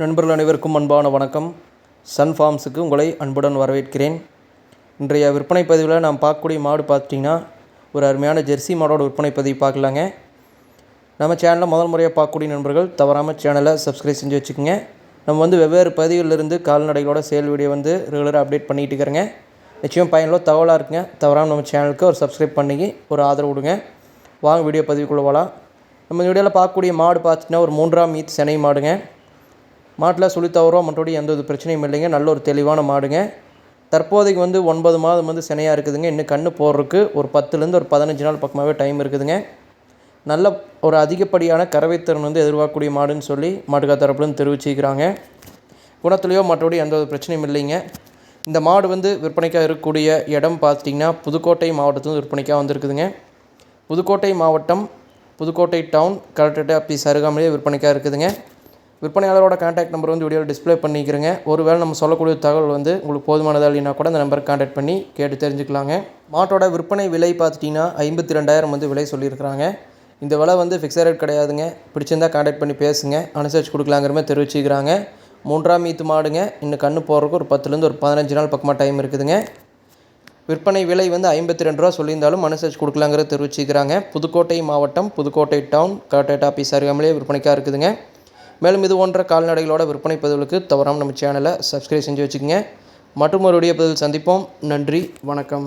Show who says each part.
Speaker 1: நண்பர்கள் அனைவருக்கும் அன்பான வணக்கம். சன் ஃபார்ம்ஸுக்கு உங்களை அன்புடன் வரவேற்கிறேன். இன்றைய விற்பனை பதிவில் நாம் பார்க்கக்கூடிய மாடு பார்த்துட்டிங்கன்னா ஒரு அருமையான ஜெர்சி மாடோட விற்பனை பதிவு பார்க்கலாங்க. நம்ம சேனலில் முதல் முறையாக பார்க்கக்கூடிய நண்பர்கள் தவறாமல் சேனலை சப்ஸ்கிரைப் செஞ்சு வச்சுக்கோங்க. நம்ம வந்து வெவ்வேறு பதிவிலிருந்து கால்நடைகளோட சேல் வீடியோ வந்து ரெகுலராக அப்டேட் பண்ணிகிட்டு இருக்கிறேங்க. நிச்சயம் பயனில் தகவலாக இருக்குங்க. தவறாமல் நம்ம சேனலுக்கு ஒரு சப்ஸ்கிரைப் பண்ணி ஒரு ஆதரவு கொடுங்க. வாங்க வீடியோ பதிவுக்குள்ளே போகலாம் நம்ம இந்த வீடியோவில் பார்க்கக்கூடிய மாடு பார்த்துட்டிங்கன்னா ஒரு மூன்றாம் மீத் செனை மாடுங்க. மாட்டில் சுழி தவறோ மற்றபடி எந்த ஒரு பிரச்சனையும் இல்லைங்க. நல்ல ஒரு தெளிவான மாடுங்க. தற்போதைக்கு வந்து ஒன்பது மாதம் வந்து சினையாக இருக்குதுங்க. இன்னும் கன்று போடுறதுக்கு ஒரு பத்துலேருந்து ஒரு பதினஞ்சு நாள் பக்கமாகவே டைம் இருக்குதுங்க. நல்ல ஒரு அதிகப்படியான கறவைத்திறன் வந்து எதிர்பார்க்கக்கூடிய மாடுன்னு சொல்லி மாட்டுக்கா தரப்புலேருந்து தெரிவிச்சிக்கிறாங்க. குணத்துலேயோ மற்றபடி எந்த ஒரு பிரச்சனையும் இல்லைங்க. இந்த மாடு வந்து விற்பனைக்காக இருக்கக்கூடிய இடம் பார்த்துட்டிங்கன்னா புதுக்கோட்டை மாவட்டத்தில் விற்பனைக்காக வந்திருக்குதுங்க. புதுக்கோட்டை மாவட்டம் புதுக்கோட்டை டவுன் கலெக்டரேட் ஆஃபீஸ் அருகாமலே விற்பனைக்காக இருக்குதுங்க. விற்பனையாளரோட கான்டாக்ட் நம்பர் வந்து வீடியோவில் டிஸ்பிளே பண்ணிக்கிறேங்க. ஒருவேளை நம்ம சொல்லக்கூடிய தகவல் வந்து உங்களுக்கு போதுமானதா இல்லைனா கூட அந்த நம்பருக்கு கான்டாக்ட் பண்ணி கேட்டு தெரிஞ்சுக்கலாங்க. மாட்டோட விற்பனை விலை பார்த்துட்டிங்கன்னா ஐம்பத்தி ரெண்டாயிரம் வந்து விலை சொல்லியிருக்கிறாங்க. இந்த விலை வந்து ஃபிக்ஸட் ரேட் கிடையாதுங்க. பிடிச்சிருந்தா கான்டாக்ட் பண்ணி பேசுங்க. அனுசரிச்சு கொடுக்கலாங்கிற மாதிரி தெரிவிச்சுக்கிறாங்க. மூன்றாம் மீத்து மாடுங்க. இன்னும் கண்ணு போகிறதுக்கு ஒரு பத்துலேருந்து ஒரு பதினஞ்சு நாள் பக்கமாக டைம் இருக்குதுங்க. விற்பனை விலை வந்து ஐம்பத்தி ரெண்டு ரூபா சொல்லியிருந்தாலும் அனுசரித்து கொடுக்கலாங்கிறத தெரிவிச்சுக்கிறாங்க. புதுக்கோட்டை மாவட்டம் புதுக்கோட்டை டவுன் கலெக்டரேட் ஆஃபீஸ் அருகாமலே விற்பனைக்காக இருக்குதுங்க. மேலும் இது போன்ற கால்நடைகளோட விற்பனை பதிவுகளுக்கு தவறாமல் நம்ம சேனலை சப்ஸ்கிரைப் செஞ்சு வச்சுக்கோங்க. மற்றும் ஒரு வீடியோ பதிவில் சந்திப்போம். நன்றி வணக்கம்.